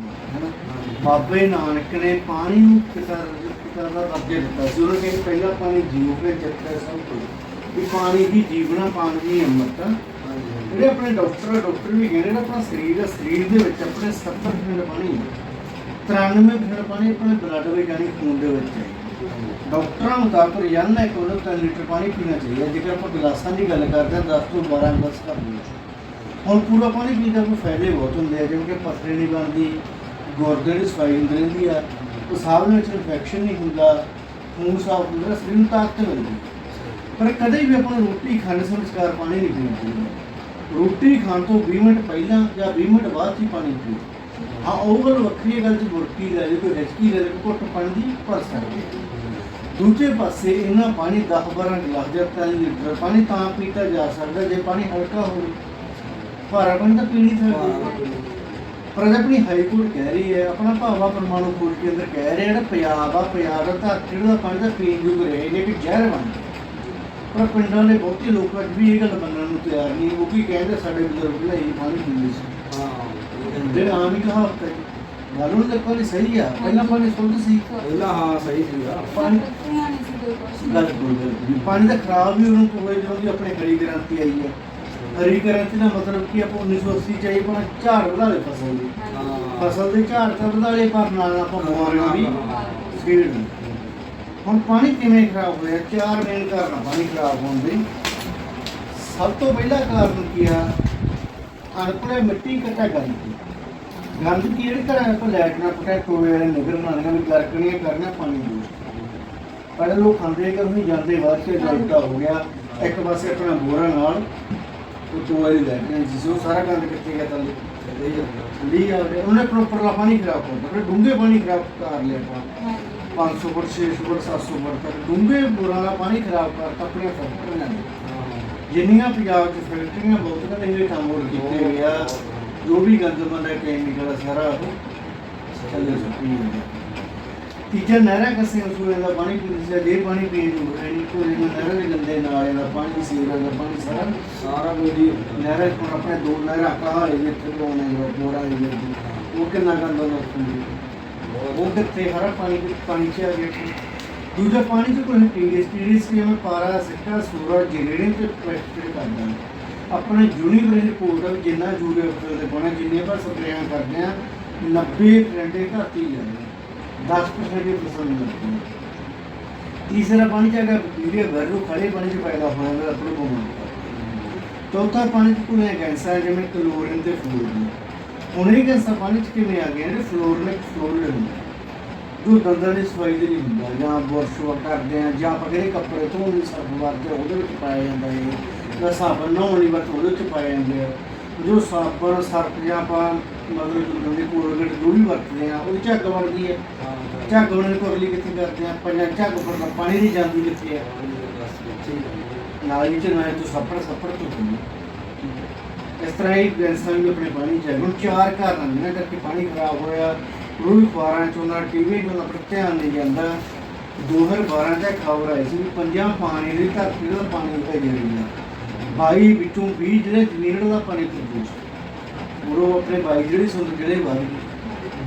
ਹਨਾ? ਬਾਬੇ ਨਾਨਕ ਨੇ ਪਾਣੀ ਨੂੰ ਪਿਤਾ ਪਿਤਾ ਦਾ ਦਰਜਾ ਦਿੱਤਾ ਸੀ। ਉਹਨਾਂ ਕਹਿੰਦੇ ਪਹਿਲਾ ਪਾਣੀ ਜੀਵ ਕੇ ਜੱਤਾ ਸਭ ਤੋਂ। ਵੀ ਪਾਣੀ ਦੀ ਜੀਵਨਾ ਪਾਣੀ ਦੀ ਅੰਮ੍ਰਿਤ ਜਿਹੜੇ ਆਪਣੇ ਡਾਕਟਰ ਡਾਕਟਰ ਵੀ ਕਹਿੰਦੇ ਨੇ ਆਪਣਾ ਸਰੀਰ ਆ, ਸਰੀਰ ਦੇ ਵਿੱਚ ਆਪਣੇ 70% ਪਾਣੀ ਹੈ 93% ਪਾਣੀ ਆਪਣੇ ਬਲੱਡ ਵਿੱਚ ਯਾਨੀ ਖੂਨ ਦੇ ਵਿੱਚ ਹੈ ਡਾਕਟਰਾਂ ਮੁਤਾਬਕ ਰੋਜ਼ਾਨਾ ਇੱਕ ਉਹਨੂੰ 3 ਲੀਟਰ ਪਾਣੀ ਪੀਣਾ ਚਾਹੀਦਾ। ਜੇਕਰ ਆਪਾਂ ਗਲਾਸਾਂ ਦੀ ਗੱਲ ਕਰਦੇ ਹਾਂ 10 ਤੋਂ 12 ਗਲਾਸ ਕਰਦੇ ਹਾਂ ਹੁਣ ਪੂਰਾ ਪਾਣੀ ਪੀਣ ਦਾ ਫਾਇਦੇ ਬਹੁਤ ਹੁੰਦੇ ਆ, ਜਿਵੇਂ ਕਿ ਪਥਰੀ ਨਹੀਂ ਬਣਦੀ, ਗੁਰਦੇ ਦੀ ਸਫ਼ਾਈ ਹੁੰਦੀ ਰਹਿੰਦੀ ਆ ਸਾਹ ਵਿੱਚ ਇਨਫੈਕਸ਼ਨ ਨਹੀਂ ਹੁੰਦਾ, ਖੂਨ ਸਾਫ਼ ਹੁੰਦਾ ਸਰੀਰ ਨੂੰ ਤਾਕਤ ਮਿਲਦੀ। ਪਰ ਕਦੇ ਵੀ ਆਪਾਂ ਨੂੰ ਰੋਟੀ ਖਾਣੇ ਸਮੇਂ ਪਾਣੀ ਨਹੀਂ ਪੀਣਾ ਚਾਹੀਦਾ ਰੋਟੀ ਖਾਣ ਤੋਂ 20 ਮਿੰਟ ਪਹਿਲਾਂ ਜਾਂ 20 ਮਿੰਟ ਬਾਅਦ ਹੀ ਪਾਣੀ ਪੀਓ। ਹਾਂ ਉਹ ਗੱਲ ਵੱਖਰੀ ਹੈ ਗੱਲ ਚ ਬੁਰਕੀ ਲੈ ਲਈ ਕੋਈ ਹਿਚਕੀ ਲੈ ਲਈ ਕੋਈ ਘੁੱਟ ਪਾਣੀ ਦੀ ਭਰ ਸਕਦੇ ਦੂਜੇ ਪਾਸੇ ਇਹਨਾਂ ਪਾਣੀ 10 12 ਗਲਾਸ ਜਾਂ 3 ਲੀਟਰ ਪਾਣੀ ਤਾਂ ਪੀਤਾ ਜਾ ਸਕਦਾ, ਜੇ ਪਾਣੀ ਹਲਕਾ ਹੋਵੇ। ਭਾਰਾ ਪਾਣੀ ਤਾਂ ਪੀ ਨਹੀਂ ਸਕਦੇ ਪਰ ਅੱਜ ਆਪਣੀ ਹਾਈ ਕੋਰਟ ਕਹਿ ਰਹੀ ਹੈ ਆਪਣਾ ਭਾਵਾ ਪਰਮਾਣੂ ਕੋਰਟ ਦੇ ਅੰਦਰ ਕਹਿ ਰਿਹਾ ਜਿਹੜਾ ਪੰਜਾਬ ਆ ਪੰਜਾਬ ਦਾ ਧਰਤੀ ਦਾ ਪਾਣੀ ਦਾ ਪੀਣ ਯੋਗ ਰਹੇ ਨੇ ਕਿ ਜ਼ਹਿਰ ਬਣ ਪਰ ਪਿੰਡਾਂ ਦੇ ਬਹੁਤੇ ਲੋਕ ਅੱਜ ਵੀ ਇਹ ਗੱਲ ਮੰਨਣ ਨੂੰ ਤਿਆਰ ਨਹੀਂ ਉਹ ਵੀ ਕਹਿੰਦੇ ਸਾਡੇ ਬਜ਼ੁਰਗ ਲੈ ਹੀ ਪਾਣੀ ਪੀਂਦੇ ਸੀ। ਜਿਹੜੇ ਆਮ ਹੀ ਕਹਾਵਤ ਹੈ ਉਹ ਦੇਖੋ ਨਹੀਂ ਸਹੀ ਆ ਪਹਿਲਾਂ ਪਾਣੀ ਸ਼ੁੱਧ ਸੀ। ਪਹਿਲਾਂ ਹਾਂ ਸਹੀ ਸੀਗਾ ਪਾਣੀ ਕੋਈ ਗੱਲ ਕੋਈ। ਪਾਣੀ ਦਾ ਖਰਾਬ ਵੀ ਉਹਨੂੰ ਹੋਏ ਜਦੋਂ ਦੀ ਆਪਣੇ ਹਰੀ ਕ੍ਰਾਂਤੀ ਆਈ ਹੈ। ਹਰੀ ਕ੍ਰਾਂਤੀ ਦਾ ਮਤਲਬ ਕੀ ਆਪਾਂ 1980 ਚ ਆਈ ਆਪਣਾ ਝਾੜ ਵਧਾ ਲਏ ਫਸਲ ਦੀ ਹਾਂ। ਫਸਲ ਦੇ ਝਾੜ ਤਾਂ ਵਧਾ ਲਏ ਪਰ ਨਾਲ ਆਪਾਂ ਬਿਮਾਰੀਆਂ ਵੀ ਛੇੜ ਲਈ ਹੁਣ ਪਾਣੀ ਕਿਵੇਂ ਖਰਾਬ ਹੋਇਆ? ਚਾਰ ਮੇਨ ਕਾਰਨ ਪਾਣੀ ਖਰਾਬ ਹੋਣ ਦੇ। ਸਭ ਤੋਂ ਪਹਿਲਾ ਕਾਰਨ ਕੀ ਆ? ਅਣਪੜੇ ਮਿੱਟੀ ਕੱਟਾ ਗੰਦਗੀ ਗੰਦਗੀ ਜਿਹੜੀ ਘਰਾਂ ਆਪਾਂ ਲੈਟਣਾ ਪਟਾ ਟੋਏ ਵਾਲੇ ਨਿਕਲਣ ਵਾਲੀਆਂ ਵੀ ਗਰਕਣੀਆਂ ਕਰਨੀਆਂ ਪਾਣੀ ਦੀ। ਪਹਿਲੇ ਲੋਕ ਖਾਂਦੇ ਕਿ ਜਾਂਦੇ ਚ ਜਲਦਾ ਹੋ ਗਿਆ। ਇੱਕ ਪਾਸੇ ਆਪਣਾ ਬੋਰਾ ਨਾਲ ਉਹ ਟੋਏ ਦੀ ਲੈਟਣਾ ਜਿਸ ਉਹ ਸਾਰਾ ਗੰਦ ਕਿੱਥੇ ਗਿਆ ਤਾਂ ਲਈ ਆ। ਗਿਆ ਉਹਨੇ ਪ੍ਰੋਪਰ ਲਾ ਪਾਣੀ ਖਰਾਬ ਕਰਦਾ ਫਿਰ ਡੂੰਘੇ ਪਾਣੀ ਖਰਾਬ ਕਰ ਲਿਆ ਆਪਾਂ। 500 ਫੁੱਟ 600 ਫੁੱਟ 700 ਫੁੱਟ ਤੱਕ ਡੂੰਘੇ ਬੋਰਾਂ ਦਾ ਪਾਣੀ ਖਰਾਬ ਕਰਤਾ ਆਪਣੀਆਂ ਫੈਕਟਰੀਆਂ ਨੇ ਜਿੰਨੀਆਂ ਪੰਜਾਬ 'ਚ ਫੈਕਟਰੀਆਂ ਬਹੁਤੀਆਂ ਦੇ ਹੇਠਾਂ ਮੋੜ ਕੀਤੇ ਗਿਆ ਜੋ ਵੀ ਗੰਦ ਮੰਦਾ ਕੈਮੀਕਲ ਆ ਸਾਰਾ ਉਹ ਥੱਲੇ ਸੁੱਟੀ ਜਾਂਦਾ। ਤੀਜਾ ਨਹਿਰਾਂ ਕਸੇ ਉਸੂਲੇ ਦਾ ਪਾਣੀ ਪੀਂਦੇ ਸੀ ਜੇ ਪਾਣੀ ਪੀਣ ਨੂੰ ਹੈ ਨਹੀਂ ਕੋਈ ਨਹਿਰਾਂ ਦੇ ਗੰਦੇ ਨਾਲੇ ਦਾ ਪਾਣੀ ਸੀਵਰੇਜ ਦਾ ਪਾਣੀ ਸਾਰਾ ਸਾਰਾ ਹੀ ਨਹਿਰਾਂ ਕੋਲ ਆਪਣੇ ਦੋ ਨਹਿਰਾਂ ਦੇ ਇੱਥੇ ਲੋਨੇ ਮੋੜਾ ਦੇ ਵਿੱਚ ਉਹ ਕਿੰਨਾ ਗੰਦਾ ਨਾ ਹੁੰਦੀ ਉਹ ਕਿੱਥੇ ਹਰਾ ਪਾਣੀ ਪਾਣੀ ਚ ਆ ਗਿਆ ਦੂਜਾ ਪਾਣੀ ਚ ਕੋਈ ਟੀਡੀਐਸ ਟੀਡੀਐਸ ਕੀ ਮੈਂ ਪਾਰਾ ਸਿੱਕਾ ਸੂਰਜ ਜਿਹੜੇ ਤੇ ਪ੍ਰੈਕਟਿਸ ਕਰਦਾ। ਆਪਣੇ ਯੂਨੀਵਰਸਿਟੀ ਵੀ ਜਿੰਨਾ ਜੂਰੇ ਉੱਤੇ ਪਾਣੀ ਜਿੰਨੇ ਪਰ ਸਪਰੇਆਂ ਕਰਦੇ ਆ 90 ਘੰਟੇ ਧਰਤੀ ਜਾਂਦੇ 10% ਦੀ ਫਸਲ ਮਿਲਦੀ ਤੀਸਰਾ ਪਾਣੀ ਚ ਅਗਰ ਬੈਕਟੀਰੀਆ ਖੜੇ ਪਾਣੀ ਚ ਪੈਦਾ ਹੋਇਆ ਤਾਂ ਆਪਣੇ ਕੋਲ ਚੌਥਾ ਪਾਣੀ ਚ ਕੋਈ ਗੈਸਾਂ ਜਿਵੇਂ ਕਲੋਰੀਨ ਤੇ ਫਲੋਰੀਨ। ਹੁਣ ਇਹ ਗੈਸਾਂ ਪਾਣੀ ਚ ਕਿਵੇਂ ਆ ਗਏ? ਜਿਹੜੇ ਫਲੋਰੀਨ ਫਲੋਰੀਨ ਜੋ ਦੰਦਾਂ ਦੀ ਸਫ਼ਾਈ ਦੇ ਲਈ ਹੁੰਦਾ ਜਾਂ ਬੁਰਸ਼ ਵ ਕਰਦੇ ਆ ਜਾਂ ਆਪਾਂ ਕਿਹੜੇ ਕੱਪੜੇ ਧੋਣ ਲਈ ਸਰਫ ਵਰਤਦੇ ਆ, ਉਹਦੇ ਵਿੱਚ ਪਾਇਆ ਜਾਂਦਾ ਹੈ ਜਾਂ ਸਾਬਣ ਨਹਾਉਣ ਲਈ ਵਰਤ ਉਹਦੇ ਵਿੱਚ ਪਾਇਆ ਜਾਂਦਾ ਆ ਜੋ ਸਾਬਣ ਸਰਫ ਜਾਂ ਆਪਾਂ ਮਤਲਬ ਦੰਦਾਂ ਦੀ ਕੋਲਗੇਟ ਜੋ ਵੀ ਵਰਤਦੇ ਆ ਉਹਦੀ ਝੱਗ ਵਰਦੀ ਹੈ ਝੱਗ ਉਹਨਾਂ ਦੀ ਕੋਰਲੀ ਕਿੱਥੇ ਕਰਦੇ ਆ? ਪੰਜਾਂ ਝੱਗ ਪਰ ਪਾਣੀ ਦੀ ਜਾਂਦੀ ਕਿੱਥੇ ਆ? ਨਾਲ ਵਿੱਚ ਨਾਲ ਤੋਂ ਸੱਪੜ ਸੱਪੜ ਤੋਂ ਹੁੰਦੀ ਇਸ ਤਰ੍ਹਾਂ ਹੀ ਗੈਸਾਂ ਵੀ ਆਪਣੇ ਪਾਣੀ ਚ ਹੈ। ਹੁਣ ਚਾਰ ਕਾਰਨ ਹਨ ਕਰਕੇ ਪਾਣੀ ਖਰਾਬ ਹੋਇਆ। ਉਹ ਵੀ ਅਖਬਾਰਾਂ ਚ ਉਹਨਾਂ ਟੀਵੀ ਉਹਨਾਂ ਪਰ ਧਿਆਨ ਨਹੀਂ ਜਾਂਦਾ। 2012 ਚ ਇੱਕ ਖਬਰ ਆਈ ਸੀ ਪੰਜਾਂ ਪਾਣੀ ਦੀ ਧਰਤੀ ਦਾ ਪਾਣੀ ਉੱਤੇ ਗਿਰੀ ਆ 22 ਵਿੱਚੋਂ 20 ਜਿਹੜੇ ਜ਼ਮੀਨ ਦਾ ਪਾਣੀ ਪ੍ਰਦੂਸ਼ਿਤ ਉਹ ਆਪਣੇ 22 ਜਿਹੜੇ ਸੁੰਦਰ ਜਿਹੜੇ ਵਾਰੀ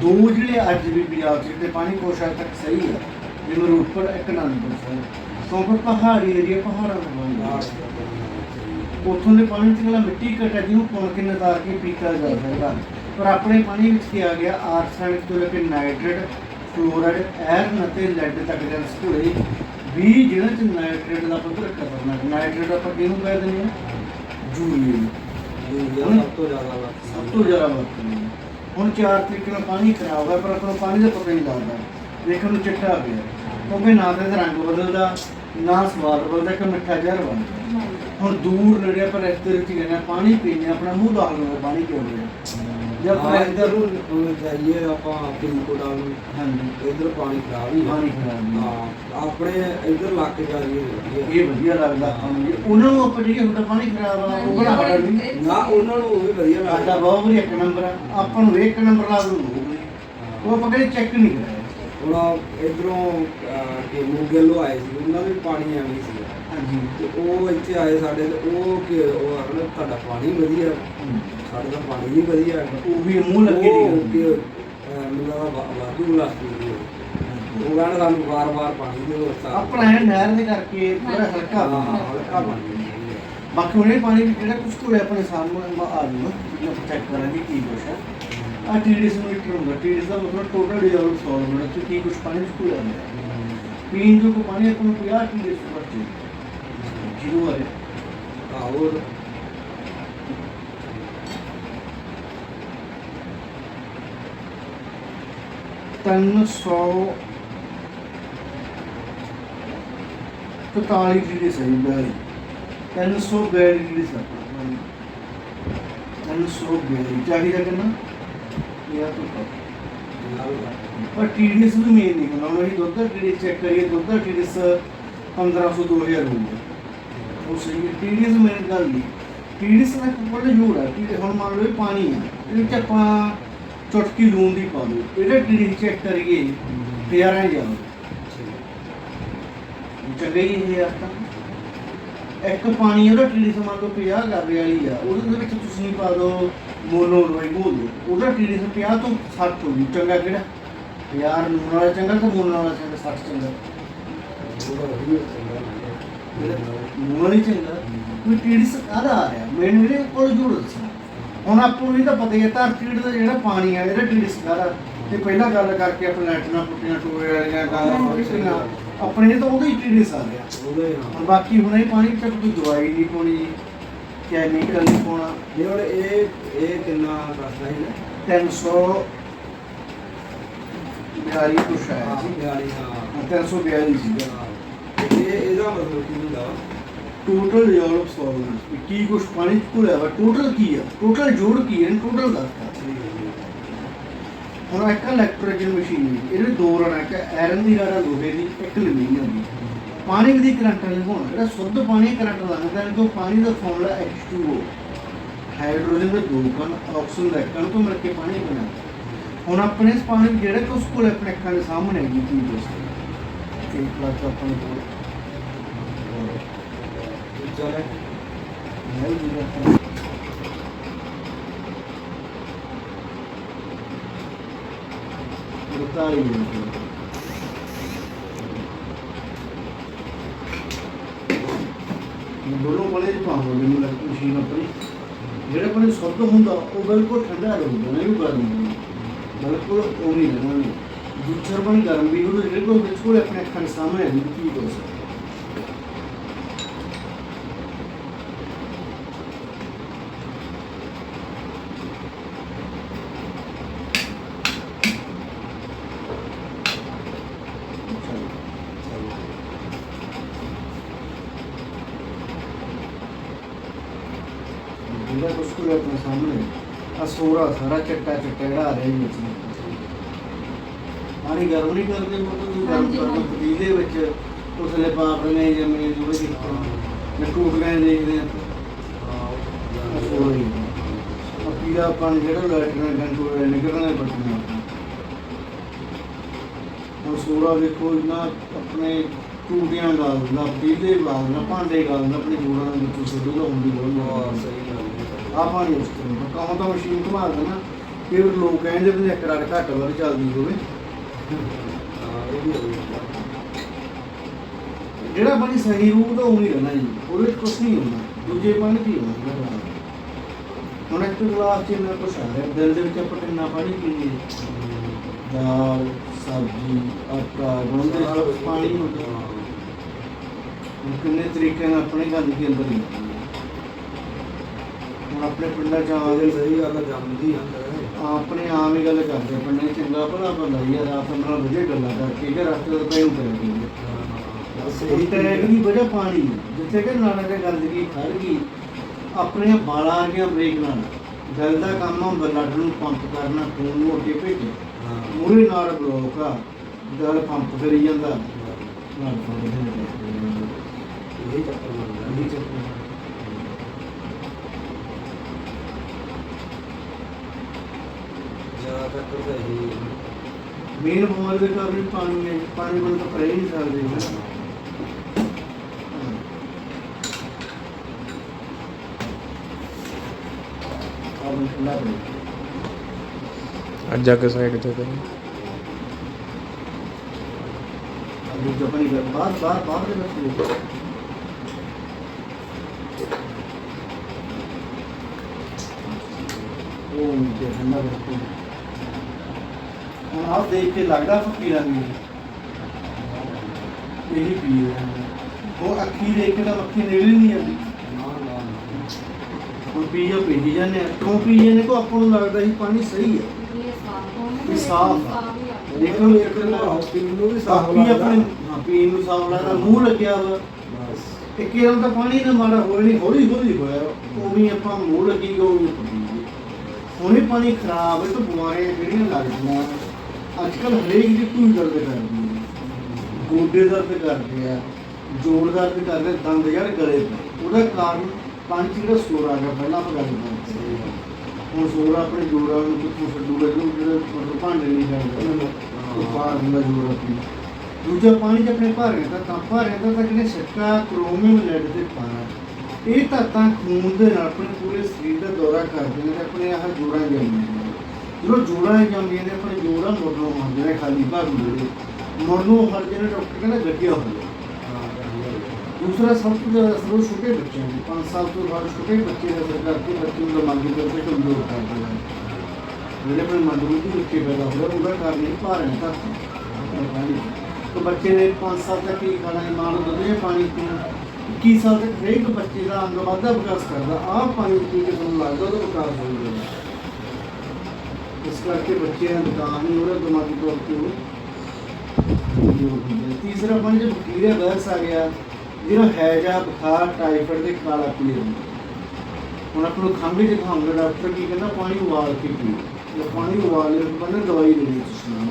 ਦੋ ਜਿਹੜੇ ਅੱਜ ਵੀ ਪੰਜਾਬ ਚ ਤੇ ਪਾਣੀ ਕੁਛ ਤੱਕ ਸਹੀ ਆ ਜਿਵੇਂ ਰੋਪੜ ਇੱਕ ਅਨੰਦਪੁਰ ਸਾਹਿਬ। ਕਿਉਂਕਿ ਪਹਾੜੀ ਏਰੀਆ ਪਹਾੜਾਂ ਦਾ ਬਣਦਾ ਉੱਥੋਂ ਦੇ ਪਾਣੀ ਚ ਜਿਹੜਾ ਮਿੱਟੀ ਘਟਾ ਜਿਹਨੂੰ ਪੁਣ ਕੇ ਨਿਤਾਰ ਕੇ ਪੀਤਾ ਜਾ ਸਕਦਾ। ਪਰ ਆਪਣੇ ਪਾਣੀ ਵਿੱਚ ਕੀ ਆ ਗਿਆ ਆਰਸੈਨਿਕ ਤੋਂ ਲੈ ਕੇ ਨਾਈਟ੍ਰੇਟ ਫਲੋਰਾਈਡ ਐਰਨ ਅਤੇ ਲੈਡ ਤੱਕ ਦੇ ਰਸਤੇ ਵੀ ਜਿਹੜਾ ਚ ਨਾਈਟ੍ਰੇਟ ਦਾ ਪੱਧਰ ਖਤਰਨਾਕ, ਨਾਈਟ੍ਰੇਟ ਆਪਾਂ ਕਿਹਨੂੰ ਕਹਿ ਦਿੰਦੇ ਆ ਜੂਰੀਆ ਸਭ ਤੋਂ ਜ਼ਿਆਦਾ ਵਾ ਸਭ ਤੋਂ ਜ਼ਿਆਦਾ ਵਰਤਦੇ ਨੇ। ਹੁਣ ਚਾਰ ਤਰੀਕੇ ਨਾਲ ਪਾਣੀ ਖਰਾਬ ਹੈ ਪਰ ਆਪਾਂ ਨੂੰ ਪਾਣੀ ਦਾ ਪਤਾ ਨਹੀਂ ਲੱਗਦਾ। ਦੇਖਣ ਨੂੰ ਚਿੱਟਾ ਪਿਆ ਕਿਉਂਕਿ ਨਾ ਤਾਂ ਇਹਦਾ ਰੰਗ ਬਦਲਦਾ ਨਾ ਸਵਾਦ ਬਦਲਦਾ ਕਿ ਮਿੱਠਾ ਜ਼ਹਿਰ ਬਣਦਾ ਹੁਣ ਦੂਰ ਨੇੜੇ ਆਪਾਂ ਰਸਤੇ ਵਿੱਚ ਗਏ ਪਾਣੀ ਪੀਣੇ ਆਪਣਾ ਮੂੰਹ ਦਾਗ ਲਓ ਪਾਣੀ ਕਿਉਂ ਰਿਹਾ ਜੇ ਆਪਾਂ ਇੱਧਰ ਨੂੰ ਜਾਈਏ ਆਪਾਂ ਨੂੰ। ਹਾਂਜੀ। ਇੱਧਰ ਪਾਣੀ ਖਰਾਬ ਹੀ ਆ। ਪਾਣੀ ਖਰਾਬ ਹੈ। ਹਾਂ ਆਪਣੇ ਇੱਧਰ ਇਲਾਕੇ ਜਾ ਰਹੀ ਹੈ ਇਹ ਵਧੀਆ ਲੱਗਦਾ ਆਪਾਂ ਨੂੰ। ਜੀ। ਉਹਨਾਂ ਨੂੰ ਆਪਾਂ ਜਿਹੜੇ ਹੁੰਦਾ ਪਾਣੀ ਖਰਾਬ ਆ ਉਹ ਬਣਾ ਸਾਡਾ ਨਹੀਂ ਨਾ ਉਹਨਾਂ ਨੂੰ ਉਹ ਵੀ ਵਧੀਆ ਸਾਡਾ ਲੱਗਦਾ ਬਹੁਤ ਵਧੀਆ ਇੱਕ ਨੰਬਰ ਆ। ਆਪਾਂ ਨੂੰ ਇੱਕ ਨੰਬਰ ਲਾ ਦੋ ਉਹ ਆਪਾਂ ਕਦੇ ਚੈੱਕ ਨਹੀਂ ਕਰਾਇਆ। ਹੁਣ ਇਧਰੋਂ ਕਿ ਮੂਗੇਲੋ ਆਏ ਸੀ। ਉਹਨਾਂ ਦੇ ਪਾਣੀ ਐਵੇਂ ਸੀ। ਹਾਂਜੀ। ਤੇ ਉਹ ਇੱਥੇ ਆਏ ਸਾਡੇ ਤੇ ਉਹ ਕਿ ਉਹ ਆਖਣ ਤੁਹਾਡਾ ਪਾਣੀ ਵਧੀਆ। ਸਾਡਾ ਤਾਂ ਪਾਣੀ ਨਹੀਂ ਵਧੀਆ ਉਹ ਵੀ ਮੂੰਹ ਲੱਗੇ ਦੀ ਕਿ ਦਾ ਵਾਧੂ ਲਾਸਟੀ ਦੀ ਉਹ। ਗਾਣਾ ਸਾਨੂੰ ਵਾਰ-ਵਾਰ ਪਾਣੀ ਦੇ ਹੋਰ ਆਪਣਾ ਹੈ ਨਹਿਰ ਦੇ ਕਰਕੇ ਥੋੜਾ ਹਲਕਾ। ਹਲਕਾ ਜਾਂਦਾ ਬਾਕੀ ਹੁਣੇ ਪਾਣੀ ਵੀ ਜਿਹੜਾ ਕੁਝ ਕੋਲੇ ਆਪਣੇ ਸਾਹਮਣੇ ਆ ਜੂਗਾ ਜਿਹੜਾ ਚੈੱਕ ਕਰਾਂਗੇ ਕੀ ਕੁਛ ਹੈ। ਆ ਟੀਡੀਐਸ ਮੀਟਰ ਹੁੰਦਾ ਟੀਡੀਐਸ ਦਾ ਮਤਲਬ ਟੋਟਲ ਡਿਜ਼ੋਲਵ ਸੋਲਵ ਹੁੰਦਾ ਕਿ ਕੀ ਕੁਛ ਪਾਣੀ ਚ ਕੋਲੇ ਆਉਂਦਾ ਪੀਣ ਜੋ ਪਾਣੀ ਆਪਾਂ ਨੂੰ 50 ਟੀਡੀਐਸ ਚਾਹੀਦਾ। ਜੀਰੋ ਹਾਂ। ਹੋਰ ਤਿੰਨ ਸੌ 43 ਡਿਗਰੀ ਸਹੀ ਬੈਲ 342 ਡਿਗਰੀ ਸਹੀ 342 ਚਾਹੀਦਾ ਕਿੰਨਾ? ਇਹ ਤਾਂ ਪਰ ਟੀਡੀਐਸ ਵੀ ਮੇਨ ਨਹੀਂ ਹੁੰਦਾ ਉਹਨਾਂ ਦੁੱਧ ਦਾ ਟੀਡੀਐਸ ਚੈੱਕ ਕਰੀਏ ਦੁੱਧ ਦਾ ਟੀਡੀਐਸ 1500 2000 ਹੋਊਗਾ। ਉਹ ਸਹੀ ਹੈ। ਟੀਡੀਐਸ ਮੇਨ ਗੱਲ ਨਹੀਂ। ਟੀਡੀਐਸ ਦਾ ਕੋਲ ਜੋੜ ਹੈ। ਹੁਣ ਮੰਨ ਲਓ ਪਾਣੀ ਆ ਇਹਦੇ ਵਿੱਚ ਆਪਾਂ ਚੁਟਕੀ ਲੂਣ ਦੀ ਪਾ ਦਿਓ। ਇਹਦਾ ਟੀਡੀਐਸ ਚੈੱਕ ਕਰੀਏ ਹਜ਼ਾਰਾਂ ਜਾਓ ਚੰਗੇ ਹੀ ਇਹ ਯਾਰ ਇੱਕ ਪਾਣੀ ਉਹਦਾ ਟੀਡੀਐਸ ਮੰਨ ਲਓ 50 ਕਰ ਵਾਲੀ ਆ। ਉਹਦੇ ਵਿੱਚ ਤੁਸੀਂ ਪਾ ਦਿਓ ਮੋਨੋ ਰੋਈ ਬੋਲ ਦਿਓ। ਉਹਦਾ ਟੀਡੀਐਸ 50 ਤੋਂ 60 ਹੋ ਗਈ। ਚੰਗਾ ਕਿਹੜਾ? ਯਾਰ ਨੂਨ ਵਾਲਾ ਚੰਗਾ ਤੇ ਮੋਨ ਵਾਲਾ ਚੰਗਾ? 60 ਚੰਗਾ। ਉਹਦਾ ਚੰਗਾ ਵਾਲੀ ਚੰਗਾ। ਵੀ ਟੀਡੀਐਸ ਕਾਹਦਾ ਆ ਰਿਹਾ। ਮੈਨੂੰ ਇਹਦੇ ਕੋਲ ਜੋੜ ਦੱਸਣਾ। ਹੁਣ ਆਪਾਂ ਨੂੰ ਇਹ ਤਾਂ ਪਤਾ ਹੀ ਹੈ ਧਰਤੀ ਦਾ ਜਿਹੜਾ ਪਾਣੀ ਆ ਇਹਦਾ ਟੀਡੀਐਸ ਕਾਹਦਾ ਤੇ ਪਹਿਲਾਂ ਗੱਲ ਕਰਕੇ ਆਪਣੇ ਲੈਟਣਾ ਪੁੱਟੀਆਂ ਟੋਏ ਵਾਲੀਆਂ ਗਾਲਾਂ ਆਪਣੇ ਤਾਂ ਉਹਦਾ ਹੀ ਟੀਡੀਐਸ ਆ। ਉਹਦੇ ਹੁਣ ਹਾਂ ਬਾਕੀ ਹੁਣ ਇਹ ਪਾਣੀ ਚ ਕੋਈ ਦਵਾਈ ਨਹੀਂ ਪਾਉਣੀ ਕੈਮੀਕਲ ਨਹੀਂ ਪਾਉਣਾ। ਜੇ ਹੁਣ ਇਹ ਇਹ ਕਿੰਨਾ ਦੱਸਦਾ ਹੈ 300 ਬਿਆਲੀ ਕੁਛ ਹਾਂ ਸੀ ਬਿਆਲੀ ਹਾਂ। 342 ਸੀਗਾ। ਤੇ ਇਹ ਇਹਦਾ ਮਤਲਬ ਕੀ ਹੁੰਦਾ ਟੋਟਲ ਡਿਵੈਲਪ ਸੋਲਵੈਂਸ ਕੀ ਕੁਛ ਪਾਣੀ ਚ ਘੁਲਿਆ ਵਾ? ਟੋਟਲ ਕੀ ਆ? ਟੋਟਲ ਜੋੜ ਕੀ ਹੈ ਟੋਟਲ ਦੱਸਦਾ ਹੁਣ ਇੱਕ ਇਲੈਕਟ੍ਰੀਕਲ ਮਸ਼ੀਨ ਇਹਦੇ ਦੋ ਰਣ ਇੱਕ ਆਇਰਨ ਦੀ ਰਾੜਾ ਲੋਹੇ ਦੀ, ਇੱਕ ਐਲੂਮੀਨੀਅਮ ਦੀ। ਪਾਣੀ ਦੀ ਕਰੰਟ ਲਗਾਉਣਾ ਜਿਹੜਾ ਸ਼ੁੱਧ ਪਾਣੀ ਕਰੰਟ ਲਗਾਉਂਦਾ ਹੈ ਜੋ ਪਾਣੀ ਦਾ ਫਾਰਮੂਲਾ H2O ਹਾਈਡਰੋਜਨ ਦੇ ਦੋ ਕਣ ਆਕਸੀਜਨ ਦਾ ਕਣ ਤੋਂ ਮਿਲ ਕੇ ਪਾਣੀ ਬਣਦਾ ਹੁਣ ਆਪਣੇ ਇਸ ਪਾਣੀ ਜਿਹੜਾ ਕਿ ਉਸ ਕੋਲ ਆਪਣੇ ਅੱਖਾਂ ਦੇ ਸਾਹਮਣੇ ਹੈ ਕੀ ਦੋਸਤੋ ਇੱਕ ਲੱਖ ਆਪਾਂ ਅੜਤਾਲੀ ਮਿੰਟ ਇਹ ਦੋਨੋਂ ਕੋਲੇ ਚ ਪਾਉਂਦੇ ਮੈਨੂੰ ਲੱਗਦਾ ਮਸ਼ੀਨ ਆਪਣੀ ਜਿਹੜਾ ਕੋਲੇ ਸ਼ੁੱਧ ਹੁੰਦਾ ਉਹ ਬਿਲਕੁਲ ਠੰਡਾ ਰਹੂਗਾ ਨਹੀਂ ਉਹ ਗਰਮ ਹੁੰਦਾ ਬਿਲਕੁਲ ਉਹ ਨਹੀਂ ਰਹਿਣਾ ਦੂਸਰ ਬਣ ਗਰਮ ਵੀ ਉਹਦੇ ਜਿਹੜੇ ਕੋਲ ਵਿੱਚ ਕੋਲੇ ਆਪਣੇ ਅੱਖਾਂ ਦੇ ਸਾਹਮਣੇ ਹੈ ਵੀ ਕੀ ਹੋ ਸਕਦਾ ਜਿਹੜਾ ਕੁਛ ਕੋਲੇ ਆਪਣੇ ਸਾਹਮਣੇ ਚੱਟਾ ਚੱਟਾ ਜਿਹੜਾ ਆ ਰਿਹਾ ਜੀ ਵਿੱਚ। ਨੂੰ। ਪਾਣੀ ਗਰਮ ਨਹੀਂ ਕਰਦੇ ਮਤਲਬ ਤੁਸੀਂ ਗਰਮ ਹਾਂਜੀ, ਕਰਨਾ ਹਾਂਜੀ। ਪਤੀਲੇ ਵਿੱਚ ਉਸਲੇ ਪਾਪ ਰਹੇ ਜਮੇ ਜੁੜੇ ਦੀ ਟੂਟ ਗਏ ਦੇਖਦੇ ਆ। ਹੀ ਆ ਪੀਲਾ ਪਾਣੀ ਜਿਹੜਾ ਲੈਟਰ ਕੰਟਰੋਲ ਨਿਕਲਣਾ ਪੜਨਾ ਹੁਣ ਸੋਰਾ ਵੇਖੋ ਨਾ ਆਪਣੇ ਟੂਟੀਆਂ ਗਾਲਦਾ ਪੀਲੇ ਗਾਲਦਾ ਭਾਂਡੇ ਗਾਲਦਾ ਆਪਣੇ ਜੋੜਾਂ ਦੇ ਵਿੱਚ ਸੁੱਧੂ ਦਾ ਹੁੰਦੀ ਹਾਂ ਬਹੁਤ ਸਹੀ ਗੱਲ ਹੈ ਆ ਪਾਣੀ ਉਸ ਤੋਂ ਕਹੋਂ ਤਾਂ ਮਸ਼ੀਨ ਘੁਮਾ ਦੇਣਾ ਫਿਰ ਲੋਕ ਕਹਿੰਦੇ ਵੀ ਇੱਕ ਰੜ ਘੱਟ ਵੱਧ ਚੱਲਦੀ ਹੋਵੇ। ਜਿਹੜਾ ਪਾਣੀ ਸਹੀ ਰੂਪ ਦਾ ਉਹ ਨਹੀਂ ਰਹਿਣਾ ਜੀ ਉਹਦੇ ਵਿੱਚ ਕੁਛ ਨਹੀਂ ਹੁੰਦਾ ਦੂਜੇ ਪਾਣੀ ਕੀ ਹੁੰਦਾ ਹੁਣ ਇੱਕ ਗਲਾਸ ਚ ਇੰਨਾ ਕੁਛ ਆ ਰਿਹਾ ਦਿਲ ਦੇ ਵਿੱਚ ਆਪਾਂ ਕਿੰਨਾ ਪਾਣੀ ਪੀਂਦੇ ਦਾਲ ਸਬਜ਼ੀ ਆਟਾ ਗੁੰਦੇ ਸਭ ਪਾਣੀ ਹੁੰਦਾ। ਕਿੰਨੇ ਤਰੀਕੇ ਨਾਲ ਆਪਣੇ ਗੱਲ ਦੇ ਅੰਦਰ ਹੀ ਆਪਣੇ ਪਿੰਡਾਂ ਚ ਆ ਆਹ ਸਹੀ ਗੱਲ ਜੰਮਦੀ ਅੰਦਰ ਆਪਣੇ ਆਮ ਹੀ ਗੱਲ ਕਰਦੇ ਪਿੰਡਾਂ ਚੰਗਾ ਭਲਾ ਬੰਦਾ ਹੀ ਆ ਰਾਤ ਨੂੰ ਵਧੀਆ ਗੱਲਾਂ ਕਰਕੇ ਕਿ ਰਸਤੇ ਤੇ ਪੈ ਉਤਰ ਗਈ ਬਸ ਇਹ ਟੈਗ ਦੀ ਵਜ੍ਹਾ ਪਾਣੀ। ਜਿੱਥੇ ਕਿ ਨਾਨਾ ਦੇ ਗੰਦਗੀ ਖੜ ਗਈ ਆਪਣੀਆਂ ਬਾਲਾਂ ਦੀਆਂ ਬ੍ਰੇਕ ਨਾਲ ਦਿਲ ਦਾ ਕੰਮ ਆ ਬਲੱਡ ਨੂੰ ਪੰਪ ਕਰਨਾ ਖੂਨ ਨੂੰ ਅੱਗੇ ਭੇਜੇ ਮੂਰੇ ਨਾਲ ਬਲੋਕ ਆ ਦਿਲ ਪੰਪ ਕਰੀ ਜਾਂਦਾ। ਨਾਲ ਇਹ ਚੱਕਰ ਇਹ ਚੱਕਰ। ਜ਼ਿਆਦਾ ਕਰਦਾ ਹੀ ਮੇਨ ਬਿਮਾਰੀ ਦੇ ਕਾਰਨ ਪਾਣੀ ਹੈ ਪਾਣੀ ਬਿਨਾਂ ਤਾਂ ਪਰੇ ਨਹੀਂ ਸਕਦੇ ਹੋ ਆਪਣੀ ਜਾ ਕੇ ਸਾਈਡ ਤੇ ਕਰ ਅਬ ਜੋ ਪਾਣੀ ਬਾਹਰ ਉਹ ਹੁਣ ਆਪ ਦੇਖ ਕੇ ਲੱਗਦਾ ਫਕੀਰਾਂ ਵੀ ਇਹੀ ਪੀ ਰਹੇ ਹਨ ਉਹ ਅੱਖੀ ਦੇਖ ਕੇ ਤਾਂ ਅੱਖੀ ਨੇੜੇ ਨਹੀਂ ਆਉਂਦੀ। ਨਾ ਨਾ ਹੁਣ ਪੀ ਜਾ ਪੀ ਜਾਂਦੇ ਆ। ਕਿਉਂ ਪੀ ਜਾਂਦੇ? ਕੋ ਆਪਾਂ ਨੂੰ ਲੱਗਦਾ ਸੀ ਪਾਣੀ ਸਹੀ ਹੈ। ਵੀ ਸਾਫ਼ ਆ। ਮੇਰੇ ਕੋਲ ਹਸਪੀਟਲ ਨੂੰ ਵੀ ਸਾਫ਼ ਪੀ ਆਪਣੇ ਹਾਂ ਪੀਣ ਨੂੰ ਸਾਫ਼ ਲੱਗਦਾ। ਮੂੰਹ ਲੱਗਿਆ ਵਾ ਤੇ ਕਿਰਨ ਤਾਂ ਪਾਣੀ ਨਾ ਮਾੜਾ ਹੋਇਆ ਨਹੀਂ ਹੌਲੀ ਹੌਲੀ ਹੋਇਆ। ਉਵੇਂ ਆਪਾਂ ਮੂੰਹ ਲੱਗੀ ਗੋ ਗਏ ਹੁਣੇ ਪਾਣੀ ਖਰਾਬ ਹੈ ਤਾਂ ਬਿਮਾਰੀਆਂ ਜਿਹੜੀਆਂ ਲੱਗਦੀਆਂ। ਅੱਜ ਕੱਲ ਹਰੇਕ ਦੀ ਕੋਈ ਦਰਦ ਕਰਦੀ ਹੈ ਗੋਡੇ ਦਰਦ ਕਰਦੇ ਆ, ਜੋੜ ਦਰਦ ਕਰਦੇ, ਦੰਦ ਯਾਰ ਗਲੇ ਪਏ ਉਹਦਾ ਕਾਰਨ ਪਾਣੀ ਜਿਹੜਾ ਸੋਰ ਆ ਗਿਆ ਪਹਿਲਾਂ ਆਪਾਂ ਗੱਲ ਕਰਦੇ ਸਹੀ ਹੁਣ ਸੋਰ ਆਪਣੇ ਜੋੜਾਂ ਨੂੰ ਕਿੱਥੋਂ ਛੱਡੂਗਾ ਜੋ ਜਿਹੜੇ ਮਤਲਬ ਭਾਂਡੇ ਨਹੀਂ ਕਰਦੇ ਉਹਨਾਂ ਨੂੰ। ਬਾਹਰ ਹੁੰਦਾ ਜੋੜ ਆਪਣੀ। ਦੂਜਾ ਪਾਣੀ ਆਪਣੇ ਭਰ ਰਿਹਾ ਤਾਂ ਭਰ ਰਿਹਾ ਤਾਂ ਕਿਨੇ ਸਿੱਕਾ ਕ੍ਰੋਮੀਅਮ ਲੈਡ ਦੇ ਪਾਣਾ ਇਹ ਧਾਤਾਂ ਖੂਨ ਦੇ ਨਾਲ ਆਪਣੇ ਪੂਰੇ ਸਰੀਰ ਦਾ ਦੌਰਾ ਕਰਦੇ ਨੇ ਤੇ ਆਪਣੇ ਆਹ ਜੋੜਾਂ ਜਾਂਦੀਆਂ ਜਦੋਂ ਜੋੜਾਂ ਜਾਂਦੀਆਂ ਨੇ, ਆਪਣੇ ਜੋੜਾਂ ਮੁੜਨੋਂ ਹੁੰਦੇ ਨੇ, ਖਾਲੀ ਭਾਗ ਦੇ ਮੁੜਨੋਂ ਹਰ ਜਿਹੜੇ ਡਾਕਟਰ ਕਹਿੰਦਾ ਗੱਡਿਆ ਹੋਇਆ ਦੂਸਰਾ ਸਭ ਤੋਂ ਜ਼ਿਆਦਾ ਅਸਰ ਉਹ ਛੋਟੇ ਬੱਚਿਆਂ ਨੂੰ 5 ਸਾਲ ਤੋਂ ਬਾਅਦ ਛੋਟੇ ਬੱਚੇ ਦਾ ਅਸਰ ਕਰਕੇ ਬੱਚੇ ਨੂੰ ਦਿਮਾਗੀ ਤੌਰ ਤੇ ਕਮਜ਼ੋਰ ਕਰ ਦਿੰਦਾ ਹੈ ਜਿਹੜੇ ਆਪਣੇ ਮਜ਼ਬੂਤੀ ਬੱਚੇ ਪੈਦਾ ਹੋ ਰਹੇ ਉਹਦਾ ਕਾਰਨ ਇਹ ਭਾਰ ਹੈ ਤਾਂ ਬੱਚੇ ਨੇ 5 ਸਾਲ ਤੱਕ ਹੀ ਖਾਣਾ ਮਾਂ ਨੂੰ ਦੁੱਧ ਜਾਂ ਪਾਣੀ ਪੀਣਾ। 21 ਸਾਲ ਤੱਕ ਹਰੇਕ ਬੱਚੇ ਦਾ ਅੰਗ ਵਾਧਾ ਵਿਕਾਸ ਕਰਦਾ। ਆਹ ਪਾਣੀ ਪੀ ਕੇ ਤੁਹਾਨੂੰ ਲੱਗਦਾ ਉਹਦਾ ਵਿਕਾਸ ਹੋ ਜਾਏਗਾ ਇਸ ਕਰਕੇ ਬੱਚੇ ਦਾ ਵਿਕਾਸ ਨਹੀਂ ਉਹਦਾ ਦਿਮਾਗੀ ਤੌਰ ਤੇ ਉਹ। ਤੀਸਰਾ ਪਾਣੀ ਜੇ ਬੈਕਟੀਰੀਆ ਵਾਇਰਸ ਆ ਗਿਆ ਜਿਹੜਾ ਹੈਜਾ ਬੁਖਾਰ, ਟਾਈਫਾਇਡ ਦੇ ਕਾਲਾ ਪੀਲੀਆ ਹੁੰਦਾ ਹੁਣ ਆਪਾਂ ਨੂੰ ਖੰਘ ਜੇ ਖਾਂਦਾ ਡਾਕਟਰ ਕੀ ਕਹਿੰਦਾ, ਪਾਣੀ ਉਬਾਲ ਕੇ ਪੀਓ। ਜੇ ਪਾਣੀ ਉਬਾਲ ਕੇ ਬੰਦੇ ਦਵਾਈ ਦੇਣੀ ਤੁਸੀਂ